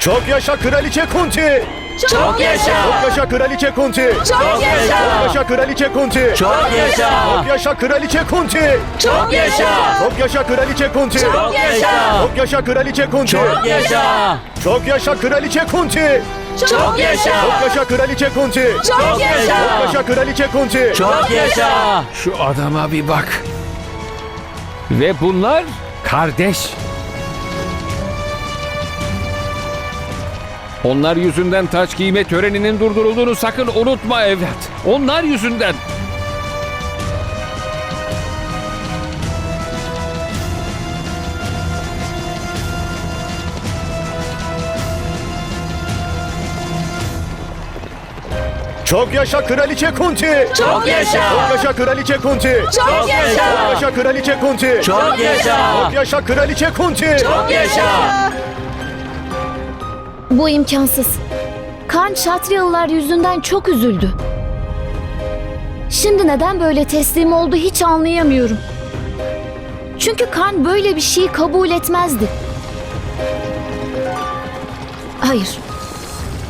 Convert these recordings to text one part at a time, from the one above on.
Çok yaşa kraliçe Kunti. Çok yaşa! Çok yaşa kraliçe Kunti. Çok yaşa! Çok yaşa kraliçe Kunti. Çok yaşa! Çok yaşa kraliçe Kunti. Çok yaşa! Çok yaşa kraliçe Kunti. Çok yaşa! Çok yaşa kraliçe Kunti. Çok yaşa! Çok yaşa kraliçe Kunti. Çok yaşa! Çok yaşa kraliçe Kunti. Çok Çok yaşa! yaşa kraliçe Kunti. Çok yaşa! Şu adama bir bak. Ve bunlar kardeş. Onlar yüzünden taç giyme töreninin durdurulduğunu sakın unutma evlat. Onlar yüzünden. Çok yaşa kraliçe Kunti. Çok yaşa! Çok yaşa kraliçe Kunti. Çok Çok yaşa! yaşa kraliçe Kunti. Çok yaşa! Çok yaşa kraliçe Kunti. Çok yaşa! Bu imkansız. Kan Şatriyalılar yüzünden çok üzüldü. Şimdi neden böyle teslim oldu hiç anlayamıyorum. Çünkü Kan böyle bir şeyi kabul etmezdi. Hayır.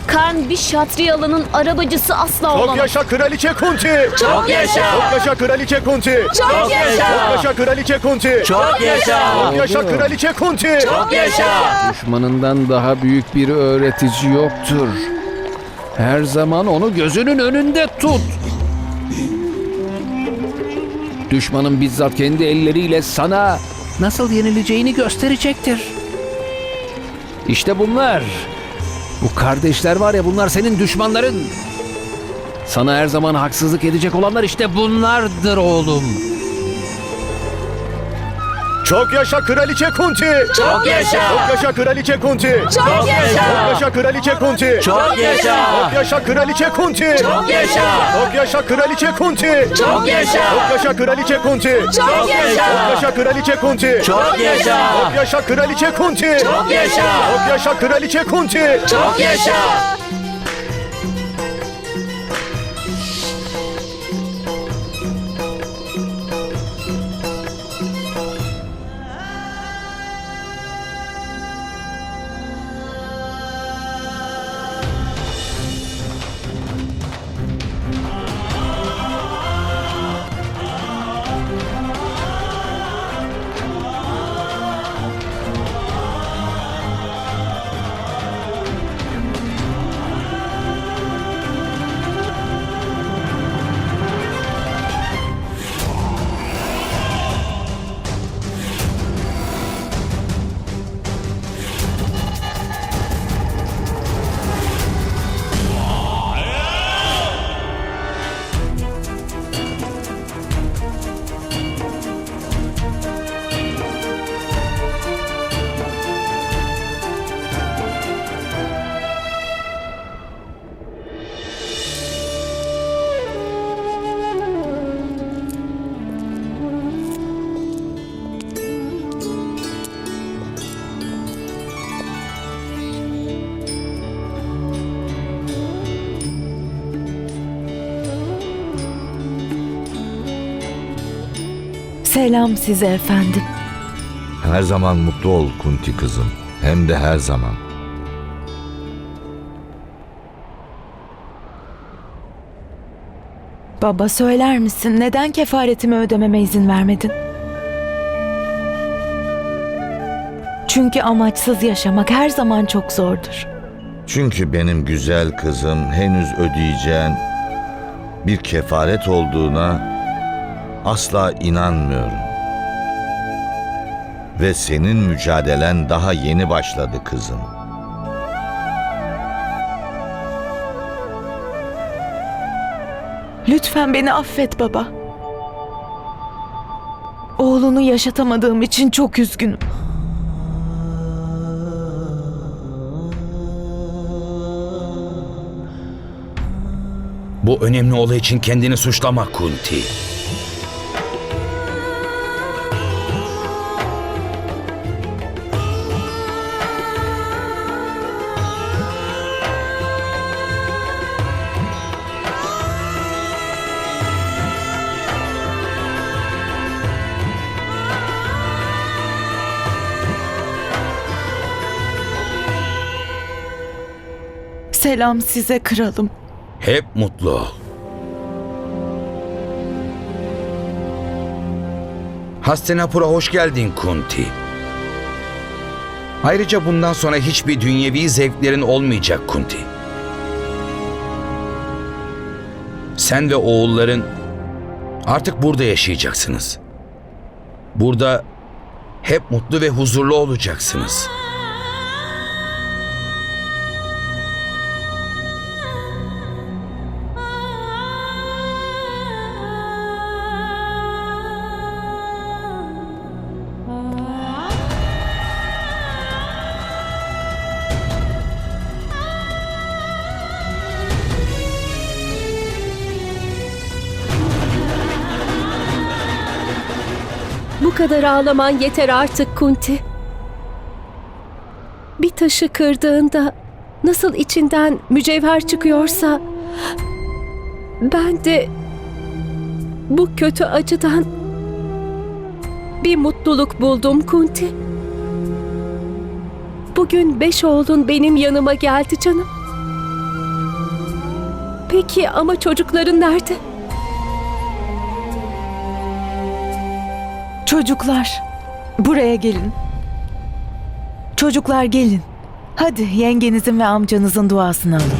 Kan bir Şatriyalı'nın arabacısı asla Çok olamaz. yaşa kraliçe Kunti. Çok yaşa! Çok yaşa kraliçe Kunti. Çok Çok yaşa! yaşa kraliçe Kunti. Çok yaşa! Çok yaşa kraliçe Kunti. Çok yaşa! Düşmanından daha büyük bir öğretici yoktur. Her zaman onu gözünün önünde tut. Düşmanın bizzat kendi elleriyle sana nasıl yenileceğini gösterecektir. İşte bunlar. Bu kardeşler var ya bunlar senin düşmanların. Sana her zaman haksızlık edecek olanlar işte bunlardır oğlum. Çok yaşa kraliçe Kunti. Çok yaşa! Çok yaşa kraliçe Kunti. Çok Çok yaşa! yaşa kraliçe Kunti. Çok yaşa! Çok yaşa kraliçe Kunti. Çok yaşa! Çok yaşa kraliçe Kunti. Çok yaşa! Çok yaşa kraliçe Kunti. Çok yaşa! Çok yaşa kraliçe Kunti. Çok yaşa! Çok yaşa kraliçe Kunti. Çok yaşa! Çok yaşa kraliçe Kunti. Çok yaşa! Selam size efendim. Her zaman mutlu ol Kunti kızım. Hem de her zaman. Baba söyler misin neden kefaretimi ödememe izin vermedin? Çünkü amaçsız yaşamak her zaman çok zordur. Çünkü benim güzel kızım henüz ödeyeceğin bir kefaret olduğuna asla inanmıyorum. Ve senin mücadelen daha yeni başladı kızım. Lütfen beni affet baba. Oğlunu yaşatamadığım için çok üzgünüm. Bu önemli olay için kendini suçlama Kunti. Selam size kralım. Hep mutlu ol. Hastinapur'a hoş geldin Kunti. Ayrıca bundan sonra hiçbir dünyevi zevklerin olmayacak Kunti. Sen ve oğulların artık burada yaşayacaksınız. Burada hep mutlu ve huzurlu olacaksınız. Kadar ağlaman yeter artık Kunti. Bir taşı kırdığında nasıl içinden mücevher çıkıyorsa ben de bu kötü acıdan bir mutluluk buldum Kunti. Bugün beş oğlun benim yanıma geldi canım. Peki ama çocukların nerede? Çocuklar, buraya gelin. Çocuklar gelin. Hadi yengenizin ve amcanızın duasını alın.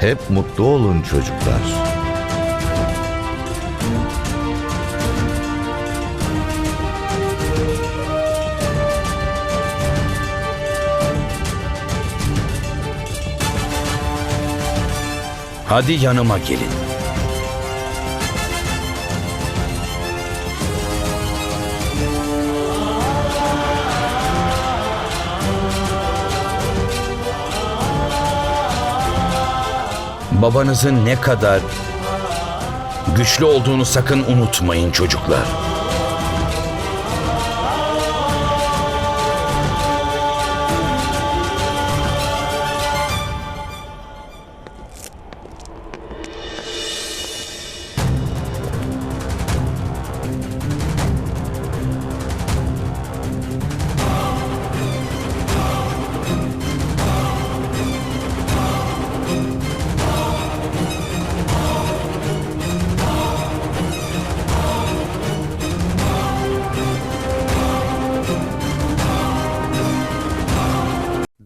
Hep mutlu olun çocuklar. Hadi yanıma gelin. Babanızın ne kadar güçlü olduğunu sakın unutmayın çocuklar.